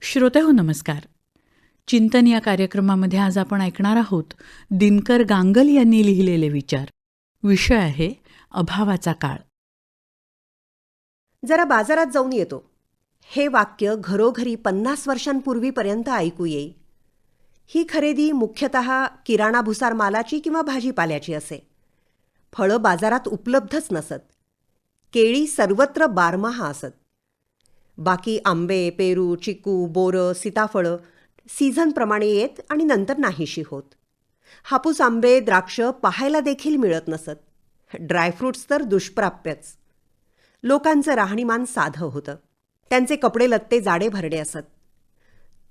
श्रोते हो नमस्कार. चिंतन या कार्यक्रमामध्ये आज आपण ऐकणार आहोत दिनकर गांगल यांनी लिहिलेले विचार. विषय आहे अभावाचा काळ. जरा बाजारात जाऊन येतो. हे वाक्य घरोघरी पन्नास वर्षांपूर्वीपर्यंत ऐकू येई ही खरेदी मुख्यतः किराणा भुसार मालाची किंवा भाजीपाल्याची असे. फळं बाजारात उपलब्धच नसत. केळी सर्वत्र बारमाहा असत. बाकी आंबे पेरू चिकू बोरं सीताफळं सीझनप्रमाणे येत आणि नंतर नाहीशी होत. हापूस आंबे द्राक्ष पाहायला देखील मिळत नसत. ड्रायफ्रुट्स तर दुष्प्राप्यच. लोकांचं राहणीमान साधं होतं. त्यांचे कपडे लत्ते जाडे भरडे असत.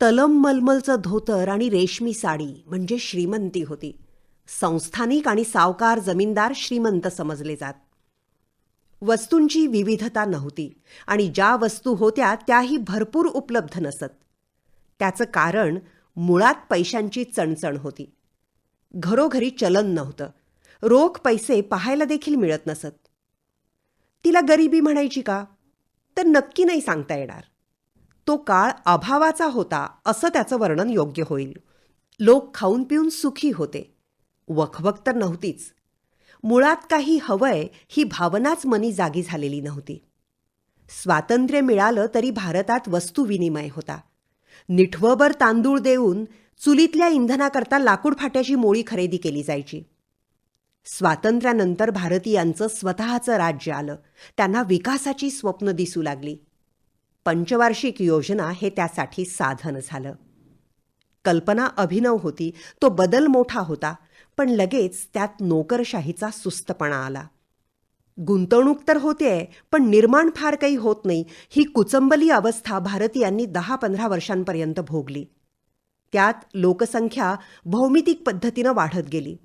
तलम मलमलचं धोतर आणि रेशमी साडी म्हणजे श्रीमंती होती. संस्थानिक आणि सावकार जमीनदार श्रीमंत समजले जात. वस्तूंची विविधता नव्हती आणि ज्या वस्तू होत्या त्याही भरपूर उपलब्ध नसत. त्याचं कारण मुळात पैशांची चणचण होती. घरोघरी चलन नव्हतं. रोख पैसे पाहायला देखील मिळत नसत. तिला गरिबी म्हणायची का? तर नक्की नाही सांगता येणार. तो काळ अभावाचा होता असं त्याचं वर्णन योग्य होईल. लोक खाऊन पिऊन सुखी होते. वखवख तर नव्हतीच. मुळात काही हवंय ही भावनाच मनी जागी झालेली नव्हती. स्वातंत्र्य मिळालं तरी भारतात वस्तू विनिमय होता. निठवभर तांदूळ देऊन चुलीतल्या इंधनाकरता लाकूड फाट्याची मोळी खरेदी केली जायची. स्वातंत्र्यानंतर भारतीयांचं स्वतःचं राज्य आलं. त्यांना विकासाची स्वप्न दिसू लागली. पंचवार्षिक योजना हे त्यासाठी साधन झालं. कल्पना अभिनव होती. तो बदल मोठा होता. पण लगेच त्यात नोकरशाहीचा सुस्तपणा आला. गुंतवणूक तर होतेय पण निर्माण फार काही होत नाही. ही कुचंबली अवस्था भारतीयांनी दहा पंधरा वर्षांपर्यंत भोगली. त्यात लोकसंख्या भौमितिक पद्धतीनं वाढत गेली.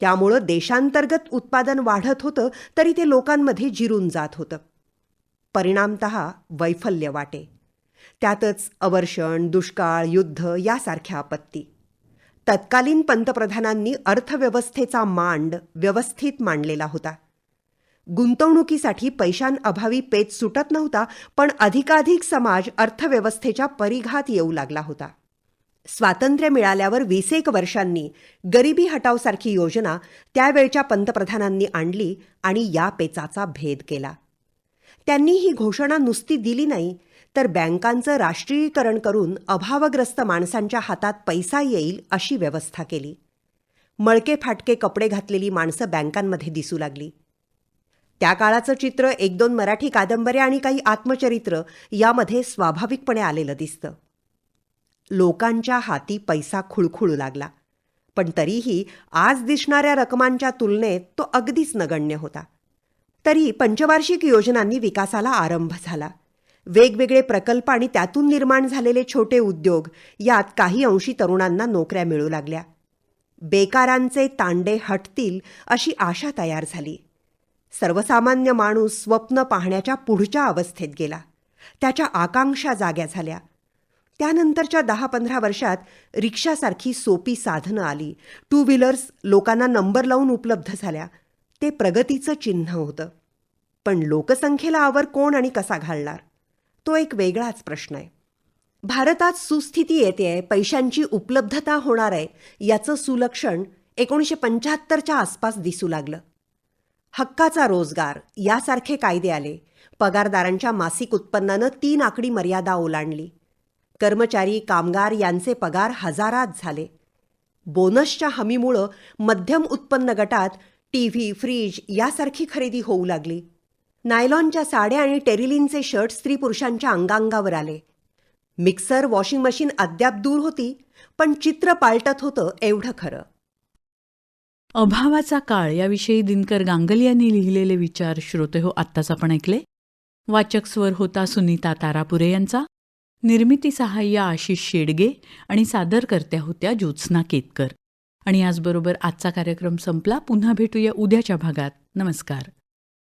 त्यामुळं देशांतर्गत उत्पादन वाढत होतं तरी ते लोकांमध्ये जिरून जात होतं. परिणामत वैफल्य वाटे. त्यातच अवर्षण दुष्काळ युद्ध यासारख्या आपत्ती. तत्कालीन पंतप्रधानांनी अर्थव्यवस्थेचा मांड व्यवस्थित मांडलेला होता. गुंतवणुकीसाठी पैशांअभावी पेच सुटत नव्हता पण अधिकाधिक समाज अर्थव्यवस्थेच्या परिघात येऊ लागला होता. स्वातंत्र्य मिळाल्यावर वीसेक वर्षांनी गरिबी हटावसारखी योजना त्यावेळच्या पंतप्रधानांनी आणली आणि या पेचाचा भेद केला. त्यांनी ही घोषणा नुसती दिली नाही तर बँकांचं राष्ट्रीयीकरण करून अभावग्रस्त माणसांच्या हातात पैसा येईल अशी व्यवस्था केली. मळके फाटके कपडे घातलेली माणसं बँकांमध्ये दिसू लागली. त्या काळाचं चित्र एक दोन मराठी कादंबऱ्या आणि काही आत्मचरित्र यामध्ये स्वाभाविकपणे आलेलं दिसतं. लोकांच्या हाती पैसा खुळखुळू लागला. पण तरीही आज दिसणाऱ्या रकमांच्या तुलनेत तो अगदीच नगण्य होता. तरी पंचवार्षिक योजनांनी विकासाला आरंभ झाला. वेगवेगळे प्रकल्प आणि त्यातून निर्माण झालेले छोटे उद्योग यात काही अंशी तरुणांना नोकऱ्या मिळू लागल्या. बेकारांचे तांडे हटतील अशी आशा तयार झाली. सर्वसामान्य माणूस स्वप्न पाहण्याच्या पुढच्या अवस्थेत गेला. त्याच्या आकांक्षा जाग्या झाल्या. त्यानंतरच्या दहा पंधरा वर्षात रिक्षासारखी सोपी साधनं आली. टू व्हीलर्स लोकांना नंबर लावून उपलब्ध झाल्या. ते प्रगतीचं चिन्ह होतं. पण लोकसंख्येला आवर कोण आणि कसा घालणार? तो एक वेगळाच प्रश्न आहे. भारतात सुस्थिती येते आहे पैशांची उपलब्धता होणार आहे याचं सुलक्षण एकोणीसशे पंच्याहत्तरच्या आसपास दिसू लागलं. हक्काचा रोजगार यासारखे कायदे आले. पगारदारांच्या मासिक उत्पन्नानं तीन आकडी मर्यादा ओलांडली. कर्मचारी कामगार यांचे पगार हजारात झाले. बोनसच्या हमीमुळं मध्यम उत्पन्न गटात टी व्ही फ्रीज यासारखी खरेदी होऊ लागली. नायलॉनच्या साड्या आणि टेरिलिनचे शर्ट स्त्री पुरुषांच्या अंगांगावर आले. मिक्सर वॉशिंग मशीन अद्याप दूर होती पण चित्र पालटत होतं एवढं खरं. अभावाचा काळ याविषयी दिनकर गांगल यांनी लिहिलेले विचार श्रोते हो आत्ताच आपण ऐकले. वाचक स्वर होता सुनीता तारापुरे यांचा. निर्मिती सहाय्य आशिष शेडगे आणि सादरकर्त्या होत्या ज्योत्स्ना केतकर. आणि याचबरोबर आजचा कार्यक्रम संपला. पुन्हा भेटूया उद्याच्या भागात. नमस्कार.